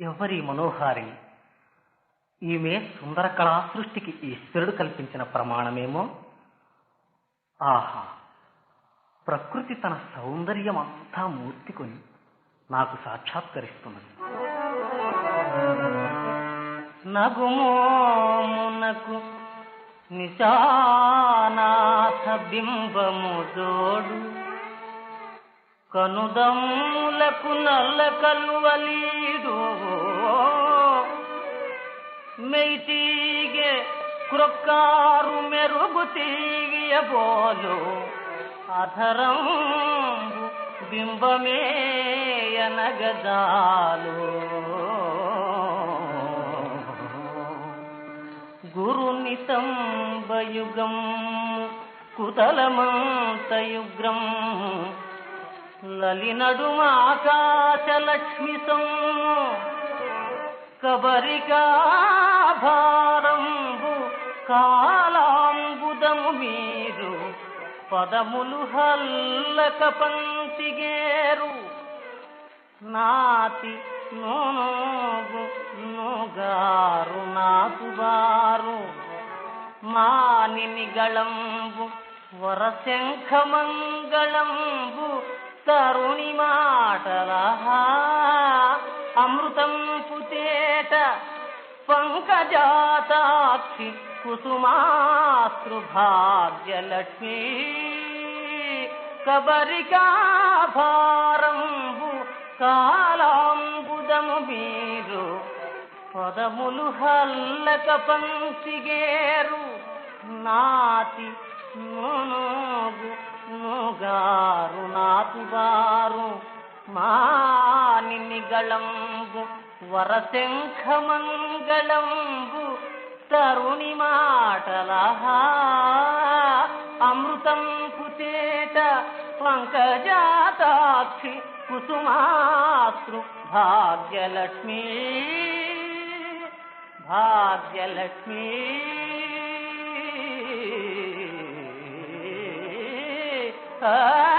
ఎవరి మనోహారిణి ఈమె సుందర కళా సృష్టికి ఈశ్వరుడు కల్పించిన ప్రమాణమేమో? ఆహా! ప్రకృతి తన సౌందర్యం అంతా మూర్తికొని నాకు సాక్షాత్కరిస్తున్నది. నగుమోమునకు నిశానాథ బింబము జోడు కనుదములకు నల్ల కలువలీడు మెయిటీగే క్రొక్కారు మెరుగు తీయబోలు అధరం బింబమే ఎనగజాలు గురునితంబయుగం కుతలమంతయుగ్రం లలినడుమాకాశలక్ష్మితం కబరికాభా కాలాంబుదము మీరు పదములు హల్లక పంచిగేరు నాతి నోనోగు నోగారు నాతుబారు మానినిగళంబు వరశంఖమంగళంబు తరుణి మాటల అమృతం పుతేట పంకజాతాక్షి కుసుమాస్తృభాగ్యలక్ష్మీ కబరికాభారంబు కాలాంబుదము మీరు పదములు హల్లక పంచిగేరు నాతి నోనోగు నోగారు నాతుబారు మానినిగళంబు వరశంఖమంగళంబు తరుణి మాటల అమృతం పుచేట పంకజాతాక్షి కుసుమాస్తృ భాగ్యలక్ష్మీ భాగ్యలక్ష్మీ ఆ